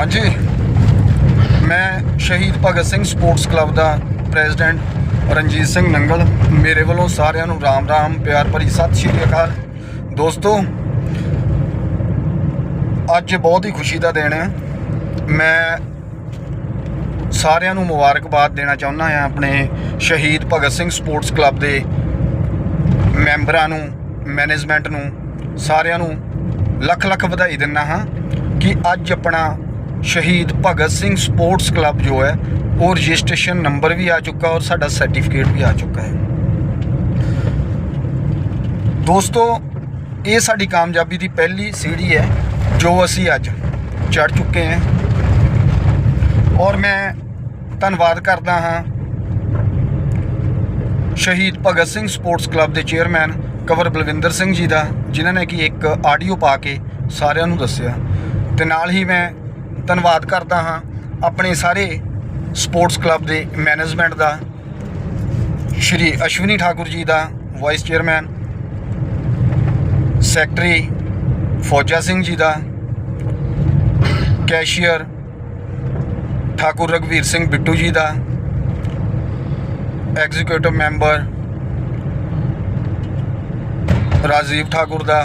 ਹਾਂਜੀ। ਮੈਂ Shaheed Bhagat Singh sports club ਦਾ ਪ੍ਰੈਜ਼ੀਡੈਂਟ ਰਣਜੀਤ ਸਿੰਘ ਨੰਗਲ। ਮੇਰੇ ਵੱਲੋਂ ਸਾਰਿਆਂ ਨੂੰ ਰਾਮ ਰਾਮ, ਪਿਆਰ ਭਰੀ ਸਤਿ ਸ਼੍ਰੀ ਅਕਾਲ। ਦੋਸਤੋ, ਅੱਜ ਬਹੁਤ ਹੀ ਖੁਸ਼ੀ ਦਾ ਦਿਨ ਹੈ। ਮੈਂ ਸਾਰਿਆਂ ਨੂੰ ਮੁਬਾਰਕਬਾਦ ਦੇਣਾ ਚਾਹੁੰਦਾ ਹਾਂ ਆਪਣੇ ਸ਼ਹੀਦ ਭਗਤ ਸਿੰਘ ਸਪੋਰਟਸ ਕਲੱਬ ਦੇ ਮੈਂਬਰਾਂ ਨੂੰ, ਮੈਨੇਜਮੈਂਟ ਨੂੰ, ਸਾਰਿਆਂ ਨੂੰ ਲੱਖ ਲੱਖ ਵਧਾਈ ਦਿੰਦਾ ਹਾਂ ਕਿ ਅੱਜ ਆਪਣਾ ਸ਼ਹੀਦ ਭਗਤ ਸਿੰਘ ਸਪੋਰਟਸ ਕਲੱਬ ਜੋ ਹੈ, ਉਹ ਰਜਿਸਟ੍ਰੇਸ਼ਨ ਨੰਬਰ ਵੀ ਆ ਚੁੱਕਾ ਔਰ ਸਾਡਾ ਸਰਟੀਫਿਕੇਟ ਵੀ ਆ ਚੁੱਕਾ ਹੈ। ਦੋਸਤੋ, ਇਹ ਸਾਡੀ ਕਾਮਯਾਬੀ ਦੀ ਪਹਿਲੀ ਸੀੜੀ ਹੈ, ਜੋ ਅਸੀਂ ਅੱਜ ਚੜ ਚੁੱਕੇ ਹਾਂ। ਔਰ ਮੈਂ ਧੰਨਵਾਦ ਕਰਦਾ ਹਾਂ ਸ਼ਹੀਦ ਭਗਤ ਸਿੰਘ ਸਪੋਰਟਸ ਕਲੱਬ ਦੇ ਚੇਅਰਮੈਨ ਕਵਰ ਬਲਵਿੰਦਰ ਸਿੰਘ ਜੀ ਦਾ, ਜਿਨ੍ਹਾਂ ਨੇ ਕਿ ਇੱਕ ਆਡੀਓ ਪਾ ਕੇ ਸਾਰਿਆਂ ਨੂੰ ਦੱਸਿਆ। ਤੇ ਨਾਲ ਹੀ ਮੈਂ ਧੰਨਵਾਦ ਕਰਦਾ ਹਾਂ ਆਪਣੇ ਸਾਰੇ ਸਪੋਰਟਸ ਕਲੱਬ ਦੇ ਮੈਨੇਜਮੈਂਟ ਦਾ, ਸ਼੍ਰੀ ਅਸ਼ਵਨੀ ਠਾਕੁਰ ਜੀ ਦਾ, vice chairman, secretary Fauja Singh ji ਦਾ, ਕੈਸ਼ੀਅਰ ਠਾਕੁਰ ਰਗਵੀਰ ਸਿੰਘ ਬਿੱਟੂ ਜੀ ਦਾ, ਐਗਜ਼ੀਕਿਊਟਿਵ ਮੈਂਬਰ ਰਾਜੀਵ ਠਾਕੁਰ ਦਾ,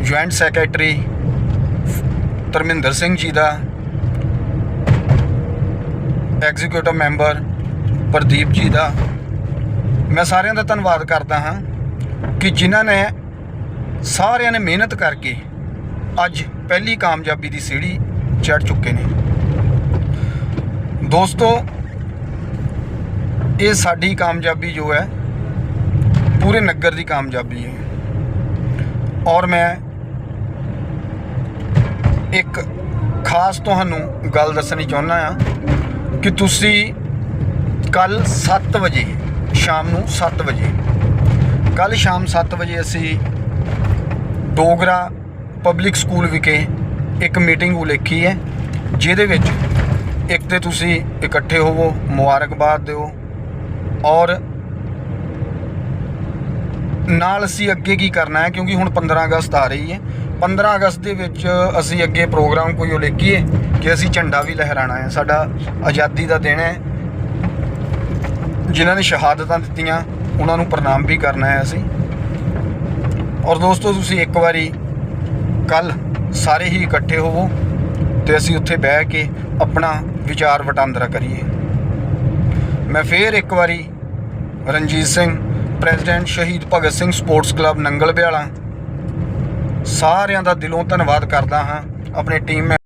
ਜੁਆਇੰਟ ਸੈਕਟਰੀ ਧਰਮਿੰਦਰ ਸਿੰਘ ਜੀ ਦਾ ਐਗਜ਼ੀਕਿਊਟਿਵ ਮੈਂਬਰ ਪ੍ਰਦੀਪ ਜੀ ਦਾ। ਮੈਂ ਸਾਰਿਆਂ ਦਾ ਧੰਨਵਾਦ ਕਰਦਾ ਹਾਂ ਕਿ ਜਿਨ੍ਹਾਂ ਨੇ ਸਾਰਿਆਂ ਨੇ ਮਿਹਨਤ ਕਰਕੇ ਅੱਜ ਪਹਿਲੀ ਕਾਮਯਾਬੀ ਦੀ ਸੀੜੀ ਚੜ ਚੁੱਕੇ ਨੇ। ਦੋਸਤੋ, ਇਹ ਸਾਡੀ ਕਾਮਯਾਬੀ ਜੋ ਹੈ, ਪੂਰੇ ਨਗਰ ਦੀ ਕਾਮਯਾਬੀ ਹੈ। ਔਰ ਮੈਂ ਇੱਕ ਖਾਸ ਤੁਹਾਨੂੰ ਗੱਲ ਦੱਸਣੀ ਚਾਹੁੰਦਾ ਆ ਕਿ ਤੁਸੀਂ ਕੱਲ 7 ਵਜੇ, ਸ਼ਾਮ ਨੂੰ 7 ਵਜੇ ਕੱਲ ਸ਼ਾਮ 7 ਵਜੇ ਅਸੀਂ ਡੋਗਰਾ ਪਬਲਿਕ ਸਕੂਲ ਵਿਖੇ ਇੱਕ ਮੀਟਿੰਗ ਉਲੇਖੀ ਹੈ, ਜਿਹਦੇ ਵਿੱਚ ਇੱਕ ਤੇ ਤੁਸੀਂ ਇਕੱਠੇ ਹੋਵੋ, ਮੁਬਾਰਕਬਾਦ ਦਿਓ ਔਰ ਨਾਲ ਅਸੀਂ ਅੱਗੇ ਕੀ ਕਰਨਾ ਹੈ, ਕਿਉਂਕਿ ਹੁਣ 15 ਅਗਸਤ ਆ ਰਹੀ ਹੈ 15 ਅਗਸਤ ਦੇ ਵਿੱਚ ਅਸੀਂ ਅੱਗੇ ਪ੍ਰੋਗਰਾਮ ਕੋਈ ਉਲੇਖੀਏ ਕਿ ਅਸੀਂ ਝੰਡਾ ਵੀ ਲਹਿਰਾਣਾ ਹੈ। ਸਾਡਾ ਆਜ਼ਾਦੀ ਦਾ ਦਿਨ ਹੈ। ਜਿਨ੍ਹਾਂ ਨੇ ਸ਼ਹਾਦਤਾਂ ਦਿੱਤੀਆਂ, ਉਹਨਾਂ ਨੂੰ ਪ੍ਰਣਾਮ ਵੀ ਕਰਨਾ ਹੈ ਅਸੀਂ। ਔਰ ਦੋਸਤੋ, ਤੁਸੀਂ ਇੱਕ ਵਾਰੀ ਕੱਲ ਸਾਰੇ ਹੀ ਇਕੱਠੇ ਹੋਵੋ ਤੇ ਅਸੀਂ ਉੱਥੇ ਬਹਿ ਕੇ ਆਪਣਾ ਵਿਚਾਰ ਵਟਾਂਦਰਾ ਕਰੀਏ। ਮੈਂ ਫੇਰ ਇੱਕ ਵਾਰੀ Ranjit Singh, president Shaheed Bhagat Singh sports club Nangal Biala ਸਾਰਿਆਂ ਦਾ ਦਿਲੋਂ ਧੰਨਵਾਦ ਕਰਦਾ ਹਾਂ ਆਪਣੇ ਟੀਮ